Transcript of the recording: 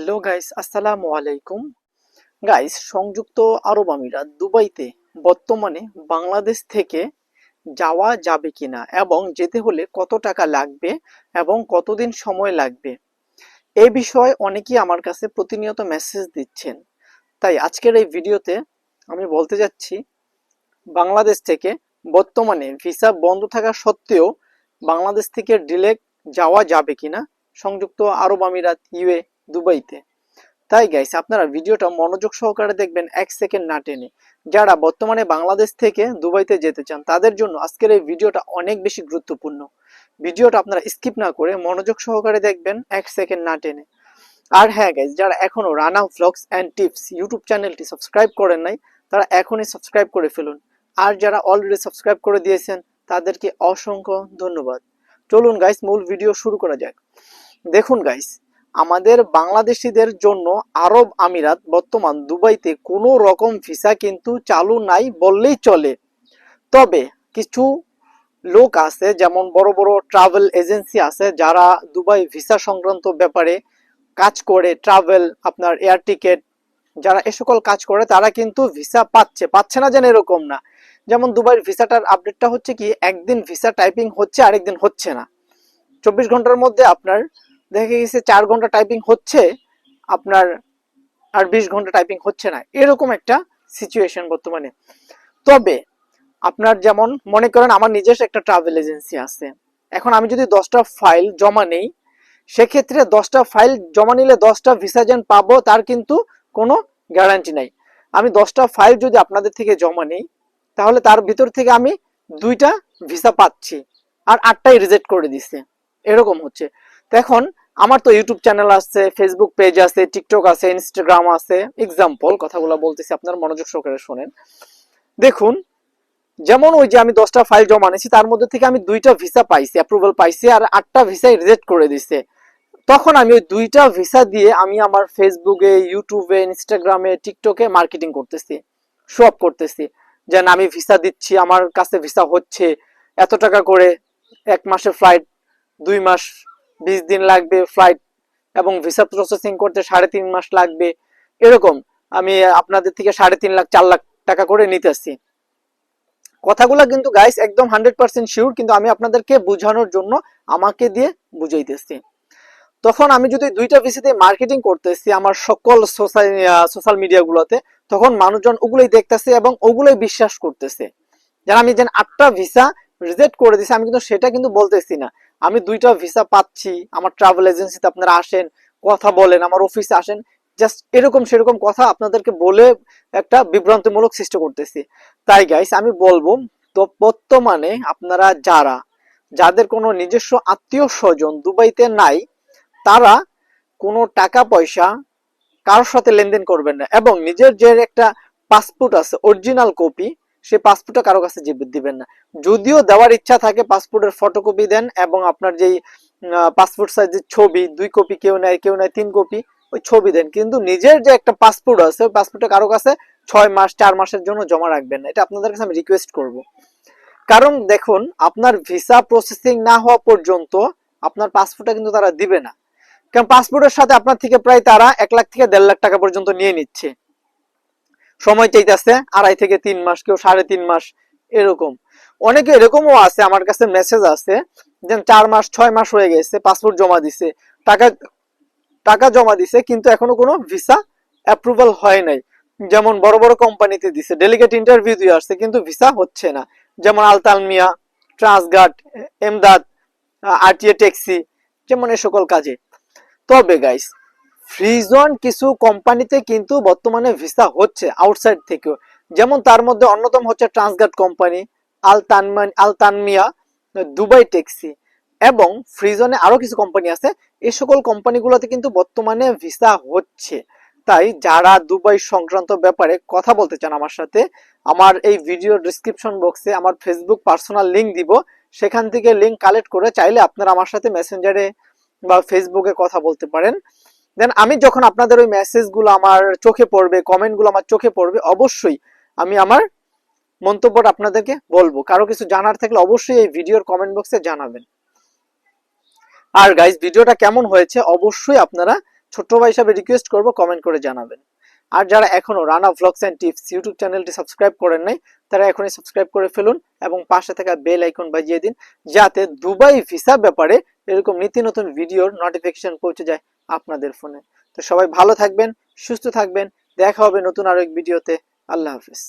Hello guys, আসসালামু আলাইকুম। Guys, সংযুক্ত আরব আমিরাত, দুবাইতে বর্তমানে বাংলাদেশ থেকে যাওয়া যাবে কিনা এবং যেতে হলে কত টাকা লাগবে এবং কতদিন সময় লাগবে এই বিষয়ে অনেকেই আমার কাছে প্রতিনিয়ত মেসেজ দিচ্ছেন। তাই আজকের এই ভিডিওতে আমি বলতে যাচ্ছি, বাংলাদেশ থেকে বর্তমানে ভিসা বন্ধ থাকা সত্ত্বেও বাংলাদেশ থেকে ডিলেক্ট যাওয়া যাবে কিনা, সংযুক্ত আরব আমিরাত ইউএ দুবাইতে। তাই গাইস আপনারা ভিডিওটা মনোযোগ সহকারে দেখবেন এক সেকেন্ড না টেনে। যারা বর্তমানে বাংলাদেশ থেকে দুবাইতে যেতে চান, তাদের জন্য আজকের এই ভিডিওটা অনেক বেশি গুরুত্বপূর্ণ। ভিডিওটা আপনারা স্কিপ না করে মনোযোগ সহকারে দেখবেন এক সেকেন্ড না টেনে। আর হ্যাঁ গাইস যারা এখনও Rana vlogs and tips YouTube চ্যানেলটি সাবস্ক্রাইব করেন নাই, তারা এখনই সাবস্ক্রাইব করে ফেলুন। আর যারা অলরেডি সাবস্ক্রাইব করে দিয়েছেন, তাদেরকে অসংখ্য ধন্যবাদ। চলুন গাইস মূল ভিডিও শুরু করা যাক। দেখুন গাইস আমাদের বাংলাদেশিদের জন্য আরব আমিরাত বর্তমান দুবাইতে কোনো রকম ভিসা কিন্তু চালু নাই বললেই চলে। তবে কিছু লোক আছে, যেমন বড় বড় ট্রাভেল এজেন্সি আছে, যারা দুবাই ভিসা সংক্রান্ত ব্যাপারে কাজ করে, ট্রাভেল, আপনার এয়ার টিকেট, যারা এ সকল কাজ করে, তারা কিন্তু ভিসা পাচ্ছে। পাচ্ছে না যেন এরকম না। যেমন দুবাইয়ের ভিসাটার আপডেটটা হচ্ছে কি, একদিন ভিসা টাইপিং হচ্ছে, আরেকদিন হচ্ছে না। চব্বিশ ঘণ্টার মধ্যে আপনার দেখা গেছে চার ঘণ্টা টাইপিং হচ্ছে, আপনার আর বিশ ঘণ্টা টাইপিং হচ্ছে না। এরকম একটা সিচুয়েশন বর্তমানে। তবে আপনার যেমন মনে করেন আমার নিজস্ব একটা ট্রাভেল এজেন্সি আছে। এখন আমি যদি দশটা ফাইল জমা নেই, সেক্ষেত্রে দশটা ফাইল জমা নিলে দশটা ভিসা যেন পাবো, তার কিন্তু কোনো গ্যারান্টি নাই। আমি দশটা ফাইল যদি আপনাদের থেকে জমা নেই, তাহলে তার ভিতর থেকে আমি দুইটা ভিসা পাচ্ছি। আর আটটাই রিজেক্ট করে দিচ্ছে এরকম হচ্ছে। তো এখন আমার তো ইউটিউব চ্যানেল আছে ফেসবুক পেজ আছে টিকটক আছে ইনস্টাগ্রাম আছে। এক্সাম্পল কথাগুলো বলতেছি, আপনার মনোযোগ সহকারে শোনেন। দেখুন, যেমন ওই যে আমি দশটা ফাইল জমা নিয়েছি, তার মধ্যে থেকে আমি দুইটা ভিসা পাইছি অ্যাপ্রুভাল পাইছি, আর আটটা ভিসাই রিজেক্ট করে দিছে। তখন আমি ওই দুইটা ভিসা দিয়ে আমি আমার ফেসবুকে ইউটিউবে ইনস্টাগ্রামে টিকটকে মার্কেটিং করতেছি শো আপ করতেছি। যে না আমি ভিসা দিচ্ছি, আমার কাছে ভিসা হচ্ছে, এত টাকা করে এক মাসে ফ্লাইট দুই মাস বিশ দিন লাগবে ফ্লাইট এবং ভিসা প্রসেসিং করতে সাড়ে তিন মাস লাগবে, এরকম। আমি আপনাদের থেকে সাড়ে তিন লাখ, চার লাখ টাকা করে নিতেছি কথাগুলো কিন্তু গাইস একদম হান্ড্রেড পার্সেন্ট শিওর কিন্তু আমি আপনাদেরকে বোঝানোর জন্য আমাকে দিয়ে বুঝাইতেছি তখন আমি যদি দুইটা ভিসিতে মার্কেটিং করতেছি আমার সকল সোশ্যাল সোশ্যাল মিডিয়াগুলোতে তখন মানুষজন ওগুলোই দেখতেছে এবং ওগুলোই বিশ্বাস করতেছে। যেন আমি যেন আটটা ভিসা রিজেক্ট করে দিছি আমি কিন্তু সেটা কিন্তু বলতেছি না। আমি দুইটা ভিসা পাচ্ছি। আমার ট্রাভেল এজেন্সিতে আপনারা আসেন, কথা বলেন, আমার অফিসে আসেন। জাস্ট এরকম সেরকম কথা আপনাদেরকে বলে একটা বিভ্রান্তিমূলক সৃষ্টি করতেছি। তাই গাইস আমি বলব, তো বর্তমানে আপনারা যারা, যাদের কোনো নিজস্ব আত্মীয় স্বজন দুবাইতে নাই, তারা কোনো টাকা পয়সা কারোর সাথে লেনদেন করবেন না। এবং নিজের যে একটা পাসপোর্ট আছে অরিজিনাল কপি সে পাসপোর্টটা কারও কাছে দিবেন না। যদিও দেওয়ার ইচ্ছা থাকে পাসপোর্টের ফটোকপি দেন এবং আপনার যেই পাসপোর্ট সাইজের ছবি, দুই কপি কেউ নেয় কেউ নেয় তিন কপি ওই ছবি দেন। কিন্তু নিজের যে একটা পাসপোর্ট আছে, ওই পাসপোর্টটা কারও কাছে ছয় মাস, চার মাসের জন্য জমা রাখবেন না। এটা আপনাদের কাছে আমি রিকোয়েস্ট করব। কারণ দেখুন, আপনার ভিসা প্রসেসিং না হওয়া পর্যন্ত আপনার পাসপোর্টটা কিন্তু তারা দিবে না। কারণ পাসপোর্টের সাথে আপনার থেকে প্রায় তারা এক লাখ থেকে দেড় লাখ টাকা পর্যন্ত নিয়ে নিচ্ছে। সময় চাইতেছে, আড়াই থেকে তিন মাস, কেউ সাড়ে তিন মাস, এরকম। অনেকে এরকমও আছে, আমার কাছে মেসেজ আছে, যে চার মাস, ছয় মাস হয়ে গেছে পাসপোর্ট জমা দিছে, টাকা টাকা জমা দিছে, কিন্তু এখনও কোনো ভিসা অ্যাপ্রুভাল হয় নাই। যেমন বড় বড় কোম্পানিতে দিছে ডেলিগেট ইন্টারভিউ দিয়ে আসছে, কিন্তু ভিসা হচ্ছে না। যেমন আলতালমিয়া ট্রান্সগার্ড এমদাদ আরটিএ, ট্যাক্সি, যেমন এ সকল কাজে। তবে গাইস ফ্রিজন কিছু কোম্পানিতে কিন্তু বর্তমানে ভিসা হচ্ছে আউটসাইড থেকেও। যেমন তার মধ্যে অন্যতম হচ্ছে Transguard company Al Altanman Altanmia, Dubai taxi এবং ফ্রিজনে আরও কিছু কোম্পানি আছে। এই সকল কোম্পানিগুলোতে কিন্তু বর্তমানে ভিসা হচ্ছে। তাই যারা দুবাই সংক্রান্ত ব্যাপারে কথা বলতে চান আমার সাথে, আমার এই ভিডিও ডিসক্রিপশন বক্সে আমার ফেসবুক পার্সোনাল লিঙ্ক দিব। সেখান থেকে লিঙ্ক কালেক্ট করে চাইলে আপনারা আমার সাথে মেসেঞ্জারে বা ফেসবুকে কথা বলতে পারেন। দেন আমি যখন আপনাদের ওই মেসেজগুলো আমার চোখে পড়বে কমেন্টগুলো আমার চোখে পড়বে, অবশ্যই আমি আমার মন্তব্যটা আপনাদেরকে বলব। কারও কিছু জানার থাকলে অবশ্যই এই ভিডিওর কমেন্ট বক্সে জানাবেন। আর গাইজ ভিডিওটা কেমন হয়েছে অবশ্যই আপনারা ছোট্ট ভাই হিসাবে রিকোয়েস্ট করব কমেন্ট করে জানাবেন। আর যারা এখনও Rana vlogs and tips YouTube চ্যানেলটি সাবস্ক্রাইব করেন নাই, তারা এখনই সাবস্ক্রাইব করে ফেলুন এবং পাশে থাকা বেল আইকন বাজিয়ে দিন, যাতে দুবাই ভিসা ব্যাপারে এরকম নীতি নতুন ভিডিওর নোটিফিকেশন পৌঁছে যায়। আপনাদের ফোনে। তো সবাই ভালো থাকবেন, সুস্থ থাকবেন। দেখা হবে নতুন আরও এক ভিডিওতে। আল্লাহ হাফিজ।